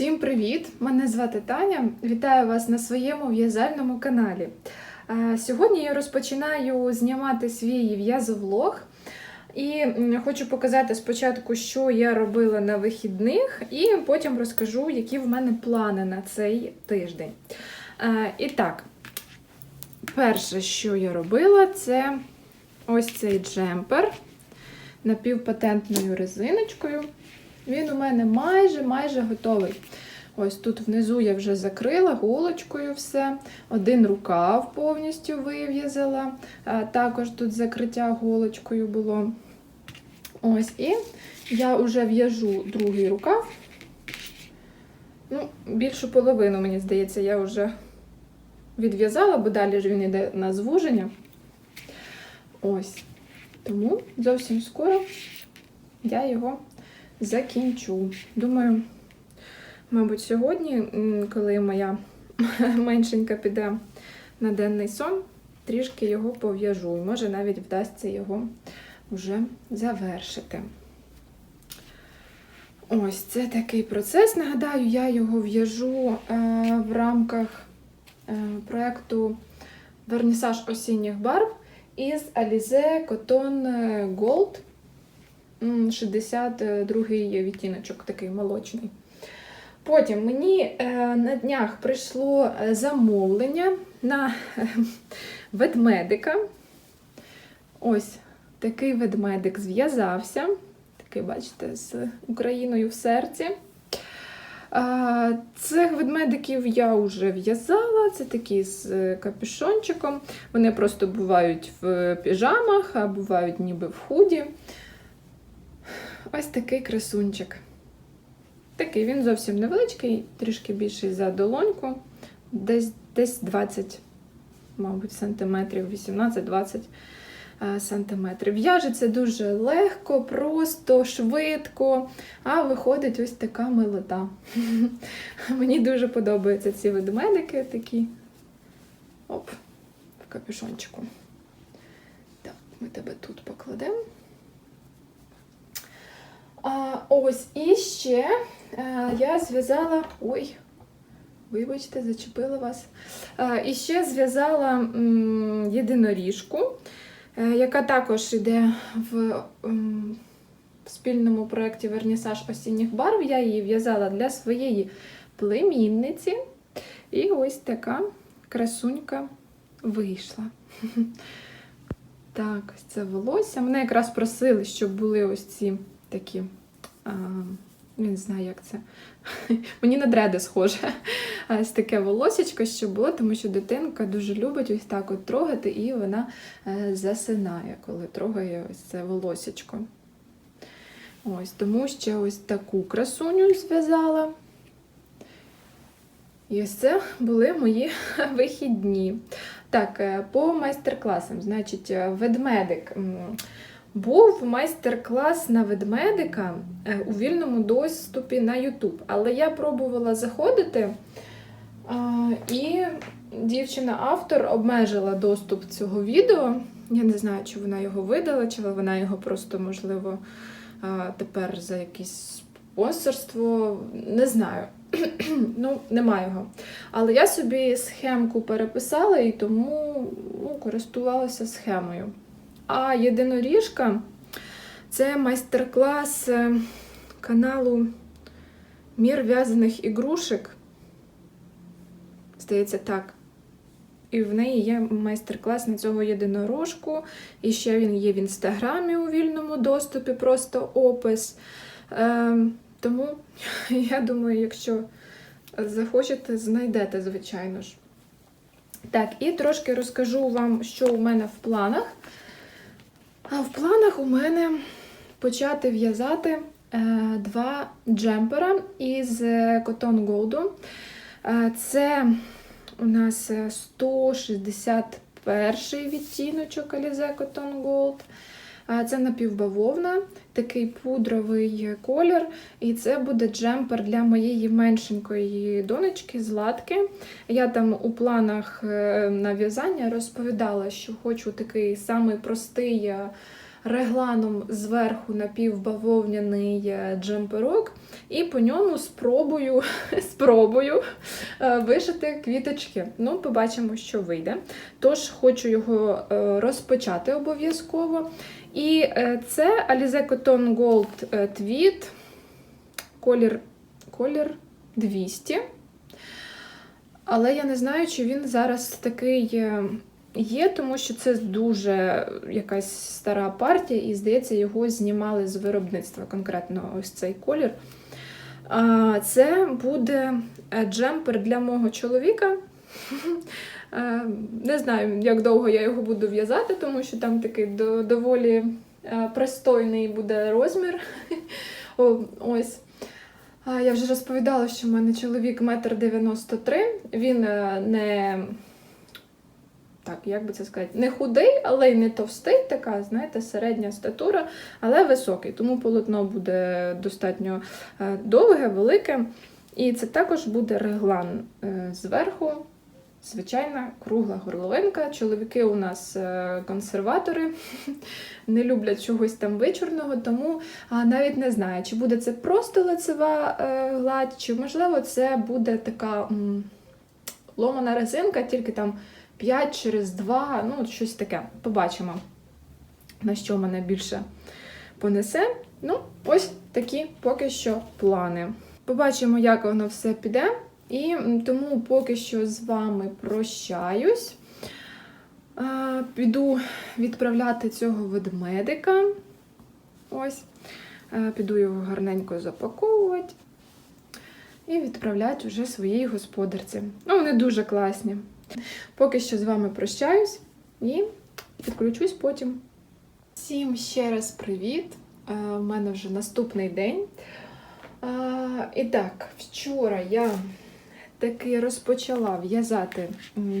Всім привіт! Мене звати Таня. Вітаю вас на своєму в'язальному каналі. Е, Сьогодні я розпочинаю знімати свій в'язовлог. І хочу показати спочатку, що я робила на вихідних, і потім розкажу, які в мене плани на цей тиждень. Е, І так, перше, що я робила, це ось цей джемпер напівпатентною резиночкою. Він у мене майже майже готовий. Ось тут внизу я вже закрила голочкою все. Один рукав повністю вив'язала. Також тут закриття голочкою було. Ось, і я вже в'яжу другий рукав. Ну, більшу половину, мені здається, я вже відв'язала, бо далі ж він йде на звуження. Ось. Тому зовсім скоро я його закінчу. Думаю, мабуть, сьогодні, коли моя меншенька піде на денний сон, трішки його пов'яжу. І може навіть вдасться його вже завершити. Ось це такий процес. Нагадаю, я його в'яжу е, в рамках е, проєкту Вернісаж осінніх барв із Alize Cotton Gold. М, 62-й відтіночок, такий молочний. Потім мені е, на днях прийшло е, замовлення на е, ведмедика. Ось такий ведмедик зв'язався. Такий, бачите, з Україною в серці. Цих ведмедиків я вже в'язала. Це такі з капюшончиком. Вони просто бувають в піжамах, а бувають ніби в худі. Ось такий красунчик. Такий він зовсім невеличкий, трішки більший за долоньку, десь, десь 20, мабуть, сантиметрів, 18-20 е, сантиметрів. В'яжеться дуже легко, просто, швидко, а виходить ось така милота. Мені дуже подобаються ці ведмедики такі. Оп, в капюшончику. Так, ми тебе тут покладемо. А, ось і ще е, я зв'язала. Ой, вибачте, зачепила вас. Е, і ще зв'язала єдиноріжку, е, яка також йде в, в спільному проєкті Вернісаж осінніх барв. Я її в'язала для своєї племінниці. І ось така красунька вийшла. Так, ось це волосся. Мене якраз просили, щоб були ось ці такі. А, не знаю, як це. Мені на дреди схоже. Ось таке волосечко, що було, тому що дитинка дуже любить ось так от трогати, і вона е, засинає, коли трогає ось це волосечко. Ось, тому ще ось таку красуню зв'язала. І ось це були мої вихідні. Так, е, по майстер-класам, значить, е, ведмедик. Був майстер-клас на ведмедика е, у вільному доступі на YouTube. Але я пробувала заходити, і дівчина-автор обмежила доступ цього відео. Я не знаю, чи вона його видала, чи вона його просто, можливо, тепер за якесь спонсорство. Не знаю. ну, нема його. Але я собі схемку переписала і тому ну, користувалася схемою. А єдиноріжка це майстер-клас е, каналу Мір в'язаних ігрушек. Здається, так. І в неї є майстер-клас на цього єдинорожку. І ще він є в інстаграмі у вільному доступі, просто опис. Е, тому я думаю, якщо захочете, знайдете, звичайно ж. Так, і трошки розкажу вам, що у мене в планах. А в планах у мене почати в'язати е, два джемпера із е, Cotton Gold. Е, це у нас е, 161 відтіночок Alize Cotton Gold. Це напівбавовна, такий пудровий колір. І це буде джемпер для моєї меншенької донечки Златки. Я там у планах е, на в'язання розповідала, що хочу такий самий простий е, регланом зверху напівбавовняний е, джемперок, і по ньому спробую, спробую вишити квіточки. Ну, побачимо, що вийде. Тож хочу його розпочати обов'язково. І е, це Alize Cotton Gold е, Tweed, колір, колір 200. Але я не знаю, чи він зараз такий е, є, тому що це дуже якась стара партія, і, здається, його знімали з виробництва, конкретно ось цей колір. Це буде е, джемпер для мого чоловіка. Е, Не знаю, як довго я його буду в'язати, тому що там такий доволі е, пристойний буде розмір. Ось. Я вже розповідала, що в мене чоловік 1,93 м. Він е, не, так, як би це сказати, не худий, але й не товстий, така, знаєте, середня статура, але високий. Тому полотно буде достатньо довге, велике. І це також буде реглан зверху. Звичайна кругла горловинка. Чоловіки у нас е, консерватори, не люблять чогось там вичорного, тому навіть не знаю, чи буде це просто лицева е, гладь, чи можливо це буде така ломана резинка, тільки там 5 через 2, ну щось таке. Побачимо, на що мене більше понесе. Ну, ось такі поки що плани. Побачимо, як воно все піде. І тому поки що з вами прощаюсь. Піду відправляти цього ведмедика. Ось. Піду його гарненько запаковувати і відправляти вже своїй господарці. Ну, вони дуже класні. Поки що з вами прощаюсь і підключусь потім. Всім ще раз привіт! У мене вже наступний день. І так, вчора я таки розпочала в'язати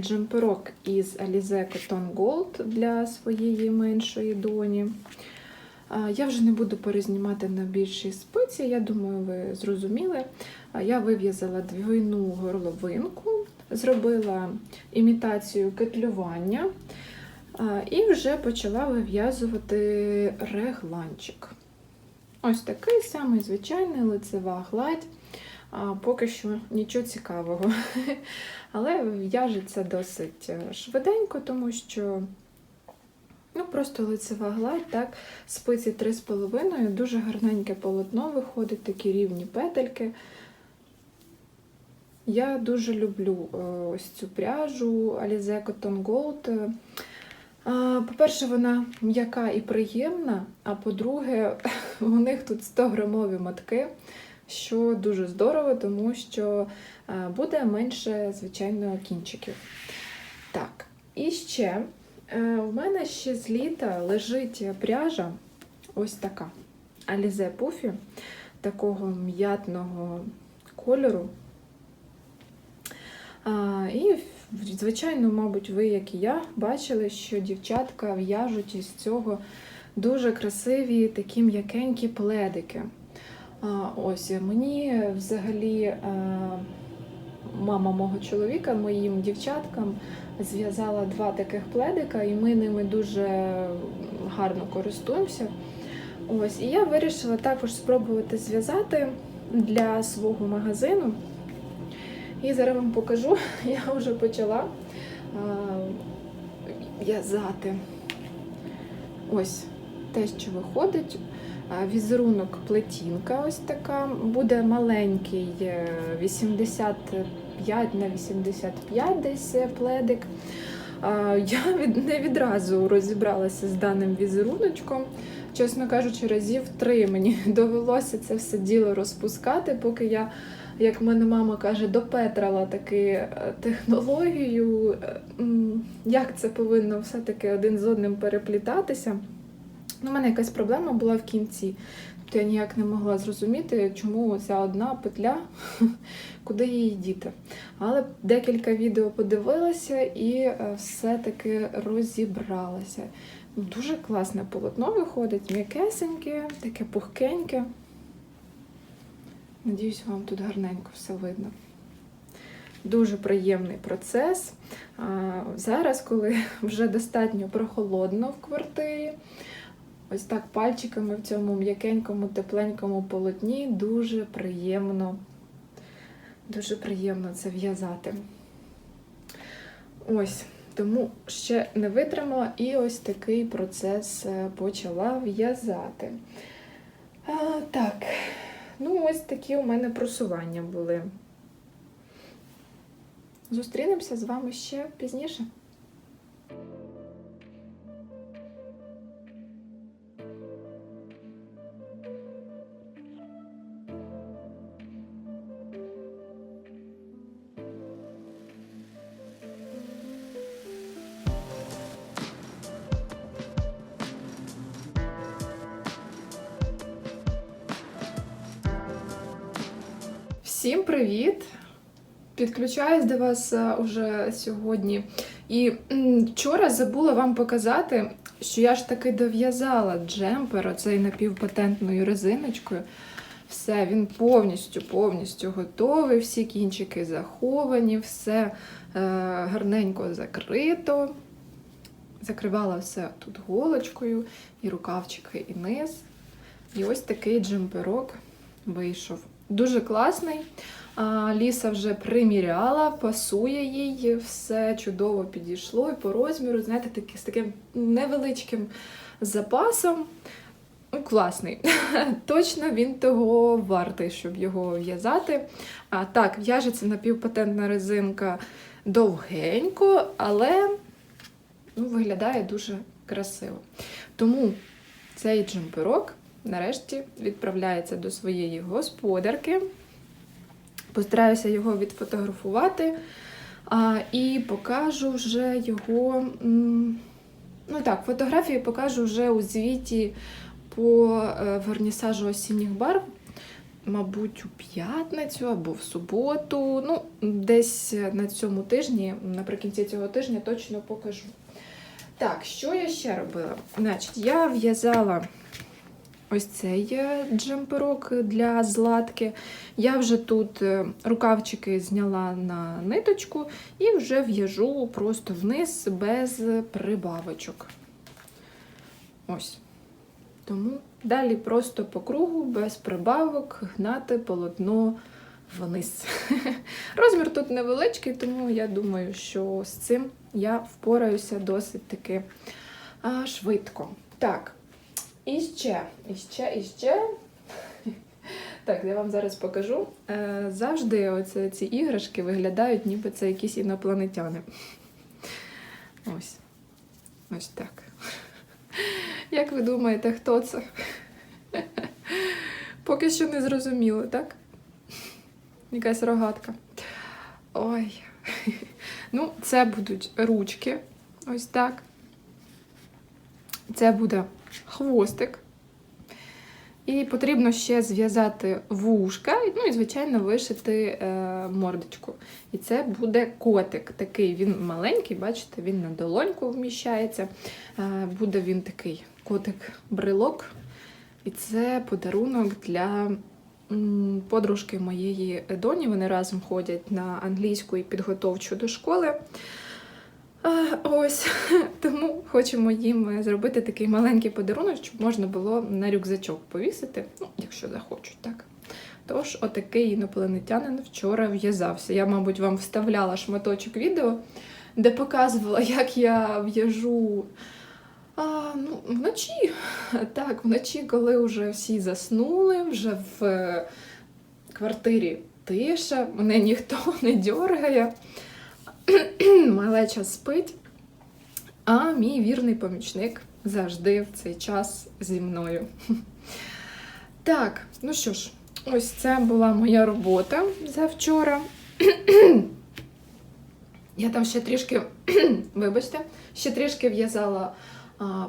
джемперок із Alize Cotton Gold для своєї меншої доні. Я вже не буду перезнімати на більші спиці, я думаю, ви зрозуміли. Я вив'язала двійну горловинку, зробила імітацію кетлювання і вже почала вив'язувати регланчик. Ось такий самий звичайний лицева гладь. А, Поки що нічого цікавого. Але в'яжеться досить е, швиденько, тому що ну, просто лицева гладь, так, спиці 3,5, дуже гарненьке полотно виходить, такі рівні петельки. Я дуже люблю е, ось цю пряжу Alize Cotton Gold. По-перше, вона м'яка і приємна, а по-друге, у них тут 100-грамові мотки, що дуже здорово, тому що буде менше, звичайно, кінчиків. Так, і ще е, в мене ще з літа лежить пряжа ось така Alize Puffy, такого м'ятного кольору. І, звичайно, мабуть, ви, як і я, бачили, що дівчатка в'яжуть із цього дуже красиві такі м'якенькі пледики. Ось мені взагалі мама мого чоловіка, моїм дівчаткам зв'язала два таких пледика, і ми ними дуже гарно користуємося. Ось, і я вирішила також спробувати зв'язати для свого магазину. І зараз вам покажу, я вже почала в'язати. Ось те, що виходить. Візерунок плетінка ось така. Буде маленький е, 85 на 85 десь е, пледик. Я від, не відразу розібралася з даним візеруночком. Чесно кажучи, разів три мені довелося це все діло розпускати, поки я як мене мама каже, допетрала таки е, технологію, е, як це повинно все-таки один з одним переплітатися. У мене якась проблема була в кінці. Тобто я ніяк не могла зрозуміти, чому ця одна петля, куди її діти. Але декілька відео подивилася і е, все-таки розібралася. Дуже класне полотно виходить, м'якесеньке, таке пухкеньке. Надіюсь, вам тут гарненько все видно. Дуже приємний процес. Зараз, коли вже достатньо прохолодно в квартирі, ось так пальчиками в цьому м'якенькому, тепленькому полотні дуже приємно, дуже приємно це в'язати. Ось, тому ще не витримала і ось такий процес е, почала в'язати. Так, ну ось такі у мене просування були. Зустрінемося з вами ще пізніше. Всім привіт! Підключаюсь до вас е, уже сьогодні. І вчора забула вам показати, що я ж таки дов'язала джемпер оцей напівпатентною резиночкою. Все, він повністю повністю готовий, всі кінчики заховані, все е, гарненько закрито. Закривала все тут голочкою, і рукавчики, і низ. І ось такий джемперок вийшов. Дуже класний. Ліса вже приміряла, пасує їй, все чудово підійшло і по розміру, знаєте, такі, з таким невеличким запасом. Ну, Класний. Точно він того вартий, щоб його в'язати. А так, в'яжеться напівпатентна резинка довгенько, але ну, виглядає дуже красиво. Тому цей джемперок нарешті відправляється до своєї господарки. Постараюся його відфотографувати а, і покажу вже його. Ну так, фотографії покажу вже у звіті по е, вернісажу осінніх барв. Мабуть, у п'ятницю або в суботу. Ну, десь на цьому тижні, наприкінці цього тижня, точно покажу. Так, що я ще робила? Значить, я в'язала ось цей е, джемперок для златки. Я вже тут е, рукавчики зняла на ниточку і вже в'яжу просто вниз без прибавочок. Ось. Тому далі просто по кругу, без прибавок, гнати полотно вниз. Розмір тут невеличкий, тому я думаю, що з цим я впораюся досить таки швидко. Так, і ще, і ще, і ще. Так, я вам зараз покажу. Е, Завжди оце, ці іграшки виглядають, ніби це якісь інопланетяни. Ось. Ось так. Як ви думаєте, хто це? Поки що не зрозуміло, так? Якась рогатка. Ой. Ну, це будуть ручки. Ось так. Це буде хвостик. І потрібно ще зв'язати вушка, ну і, звичайно, вишити е, мордочку. І це буде котик. Такий він маленький, бачите, він на долоньку вміщається. Е, буде він такий котик-брелок. І це подарунок для м, подружки моєї доні. Вони разом ходять на англійську і підготовчу до школи. Ось тому хочемо їм зробити такий маленький подарунок, щоб можна було на рюкзачок повісити, ну, якщо захочуть, так. Тож, отакий інопланетянин вчора в'язався. Я, мабуть, вам вставляла шматочок відео, де показувала, як я в'яжу а, ну, вночі. Так, вночі, коли вже всі заснули, вже в е, квартирі тиша, мене ніхто не дьоргає. Малеча спить, а мій вірний помічник завжди в цей час зі мною. Так, ну що ж, ось це була моя робота за вчора. Я там ще трішки, вибачте, ще трішки в'язала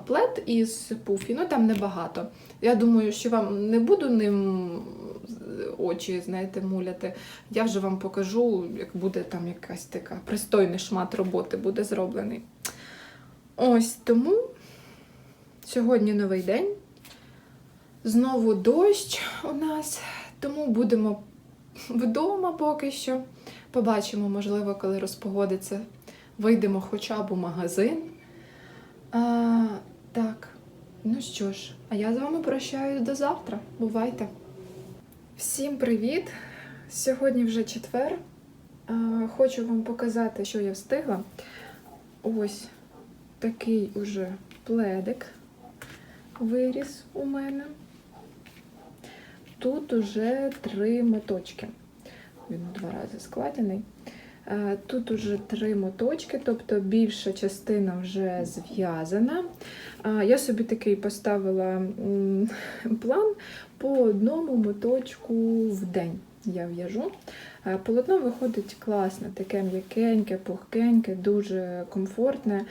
плед із пуфі, ну там небагато. Я думаю, що вам не буду ним очі, знаєте, муляти. Я вже вам покажу, як буде там якась така пристойний шмат роботи буде зроблений. Ось тому сьогодні новий день. Знову дощ у нас, тому будемо вдома поки що. Побачимо, можливо, коли розпогодиться, вийдемо хоча б у магазин. А, Так, Ну що ж, а я з вами прощаюсь до завтра. Бувайте! Всім привіт! Сьогодні вже четвер. А, Хочу вам показати, що я встигла. Ось такий уже пледик виріс у мене. Тут уже три моточки. Він два рази складений. Е, Тут уже три моточки, тобто більша частина вже зв'язана. Я собі такий поставила план по одному моточку в день. Я в'яжу. Е, Полотно виходить класне, таке м'якеньке, пухкеньке, дуже комфортне.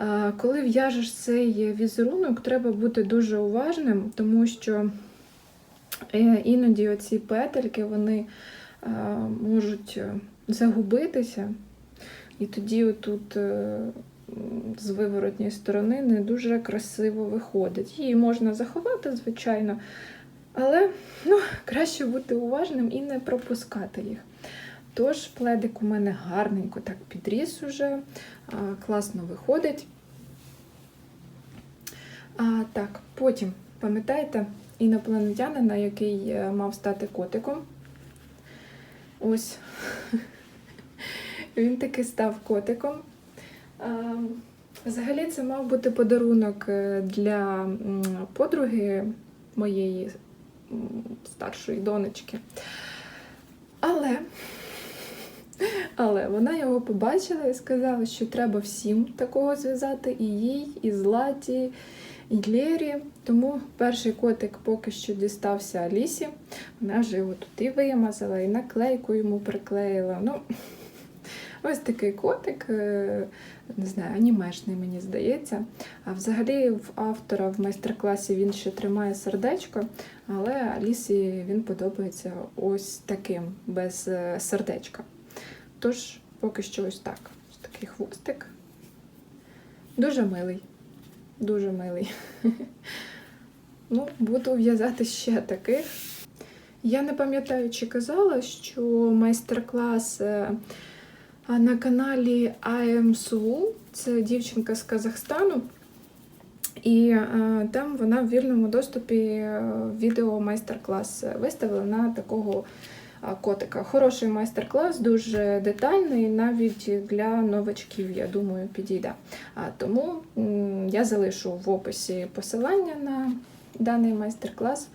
Е, Коли в'яжеш цей візерунок, треба бути дуже уважним, тому що іноді оці петельки вони можуть загубитися, і тоді отут е, з виворотньої сторони не дуже красиво виходить. Її можна заховати, звичайно, але ну, краще бути уважним і не пропускати їх. Тож пледик у мене гарненько так підріс уже, класно виходить. А, так, потім, пам'ятаєте, інопланетянина, який е, мав стати котиком. Ось. Він таки став котиком. Взагалі, це мав бути подарунок е, для подруги моєї старшої донечки. Але, але вона його побачила і сказала, що треба всім такого зв'язати, і їй, і Златі, і Лєрі. Тому перший котик поки що дістався Алісі. Вона вже його тут і вимазала, і наклейку йому приклеїла. Ну, ось такий котик, е, не знаю, анімешний, мені здається. А взагалі в автора в майстер-класі він ще тримає сердечко, але Алісі він подобається ось таким, без е, сердечка. Тож, поки що ось так. Ось такий хвостик. Дуже милий. Дуже милий. Ну, буду в'язати ще таких. Я не пам'ятаю, чи казала, що майстер-клас е, на каналі Sue, це дівчинка з Казахстану. І е, там вона в вільному доступі е, відео майстер-клас виставила на такого а, котика. Хороший майстер-клас, дуже детальний, навіть для новачків, я думаю, підійде. Тому я залишу в описі посилання на даний майстер-клас.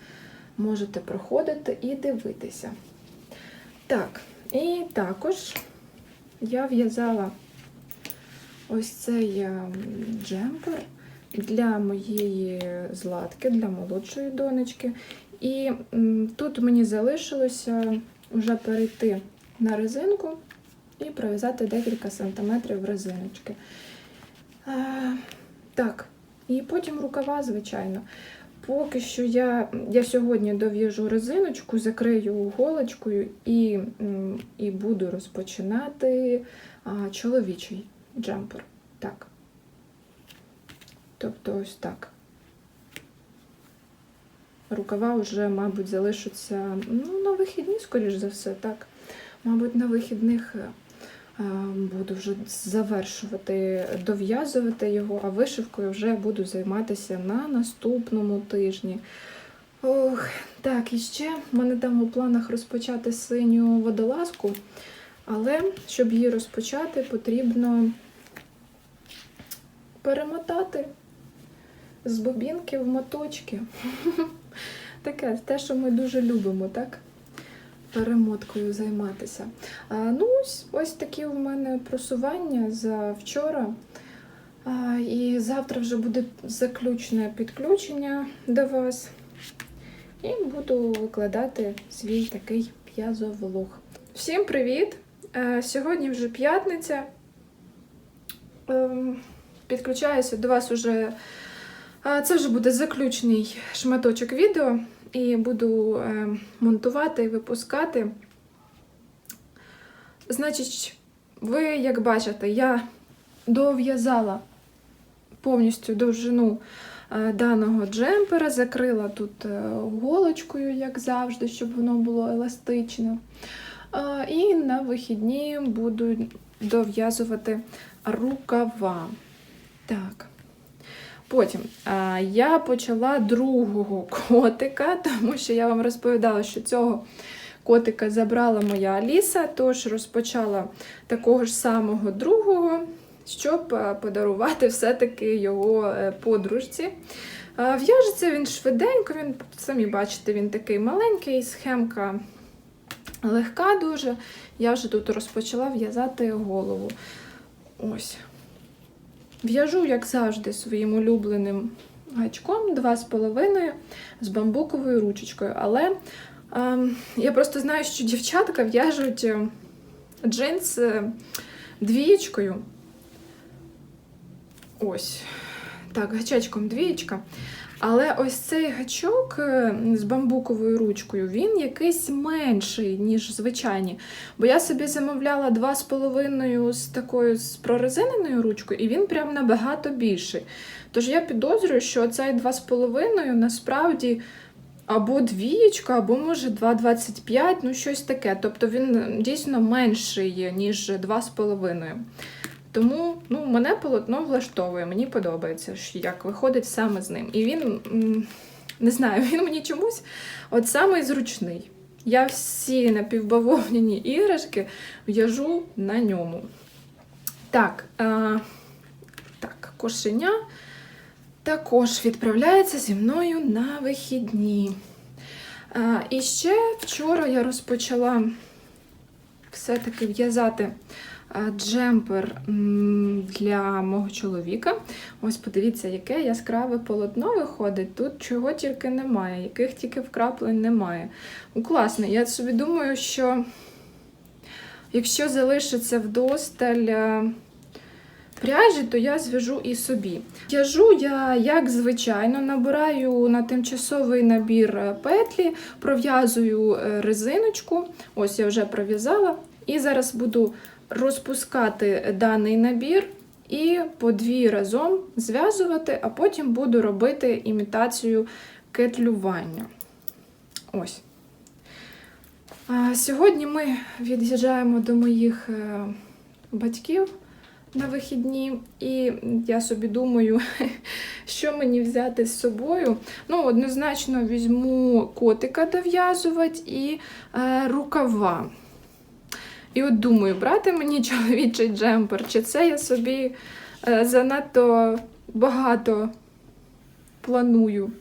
Можете проходити і дивитися. Так, і також я в'язала ось цей ем, джемпер для моєї златки, для молодшої донечки. І тут мені залишилося вже перейти на резинку і пров'язати декілька сантиметрів резиночки. Так, і потім рукава, звичайно. Поки що я, я сьогодні дов'яжу резиночку, закрию голочкою і, і буду розпочинати а, чоловічий джемпер. Так. Тобто ось так. Рукава вже, мабуть, залишаться ну, на вихідні, скоріш за все, так. Мабуть, на вихідних е, буду вже завершувати, дов'язувати його, а вишивкою вже буду займатися на наступному тижні. Ох, так, і ще в мене там у планах розпочати синю водолазку, але щоб її розпочати, потрібно перемотати з бобінки в моточки. Таке, те, що ми дуже любимо, так? Перемоткою займатися. Ну, ось, ось такі у мене просування за вчора. І завтра вже буде заключне підключення до вас. І буду викладати свій такий п'язовлог. Всім привіт! Сьогодні вже п'ятниця. Ем, Підключаюся до вас уже. Це вже буде заключний шматочок відео, і буду е, монтувати і випускати. Значить, ви, як бачите, я дов'язала повністю довжину е, даного джемпера, закрила тут е, голочкою, як завжди, щоб воно було еластичне. І на вихідні буду дов'язувати рукава. Так. Потім а, я почала другого котика, тому що я вам розповідала, що цього котика забрала моя Аліса, тож розпочала такого ж самого другого, щоб подарувати все-таки його е, подружці. В'яжеться він швиденько, він, самі бачите, він такий маленький, схемка легка дуже. Я вже тут розпочала в'язати голову. Ось. В'яжу, як завжди, своїм улюбленим гачком 2,5 з бамбуковою ручечкою. Але ем, я просто знаю, що дівчатка в'яжуть е, джинс е, двієчкою. Ось. Так, гачечком двієчка. Але ось цей гачок е, з бамбуковою ручкою, він якийсь менший, ніж звичайні. Бо я собі замовляла 2,5 з такою з прорезиненою ручкою, і він прям набагато більший. Тож я підозрюю, що цей 2,5 насправді або двієчка, або може 2,25, ну щось таке. Тобто він дійсно менший, ніж 2,5. Тому ну, мене полотно влаштовує, мені подобається, як виходить саме з ним. І він, не знаю, він мені чомусь от самий зручний. Я всі напівбавовняні іграшки в'яжу на ньому. Так, а, так, кошеня також відправляється зі мною на вихідні. А, і ще вчора я розпочала все-таки в'язати джемпер для мого чоловіка. Ось подивіться, яке яскраве полотно виходить. Тут чого тільки немає, яких тільки вкраплень немає. Ну, класно. Я собі думаю, що якщо залишиться вдосталь е, пряжі, то я зв'яжу і собі. В'яжу я, як звичайно, набираю на тимчасовий набір е, петлі, пров'язую е, резиночку. Ось я вже пров'язала. І зараз буду розпускати даний набір і по дві разом зв'язувати, а потім буду робити імітацію кетлювання. Ось. Сьогодні ми від'їжджаємо до моїх е, батьків на вихідні, і я собі думаю, що мені взяти з собою. Ну, однозначно візьму котика дов'язувати і е, рукава. І от думаю, брати мені чоловічий джемпер, чи це я собі е, занадто багато планую.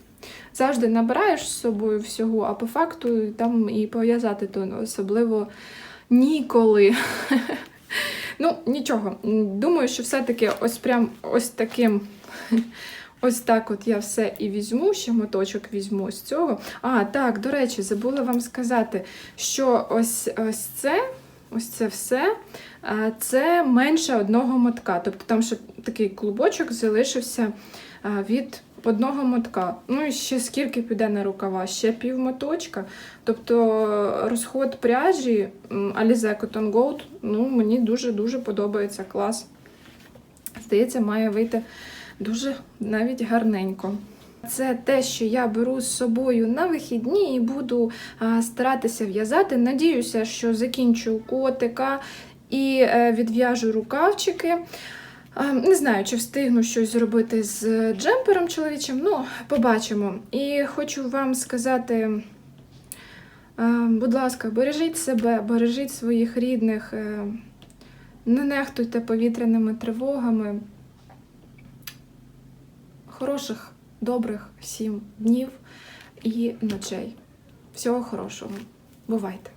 Завжди набираєш з собою всього, а по факту там і пов'язати то особливо ніколи. Ну, нічого. Думаю, що все-таки ось прям ось таким. Ось так от я все і візьму, ще моточок візьму з цього. А, так, до речі, забула вам сказати, що ось ось це, ось це все, це менше одного мотка. Тобто там ще такий клубочок залишився від одного мотка. Ну і ще скільки піде на рукава? Ще пів моточка. Тобто розход пряжі Alize Cotton Gold, ну, мені дуже-дуже подобається клас. Здається, має вийти дуже навіть гарненько. Це те, що я беру з собою на вихідні і буду старатися в'язати. Надіюся, що закінчу котика і е, відв'яжу рукавчики. Не знаю, чи встигну щось зробити з джемпером чоловічим, ну, побачимо. І хочу вам сказати, будь ласка, бережіть себе, бережіть своїх рідних, е, не нехтуйте повітряними тривогами. Хороших, добрих сім днів і ночей. Всього хорошого. Бувайте!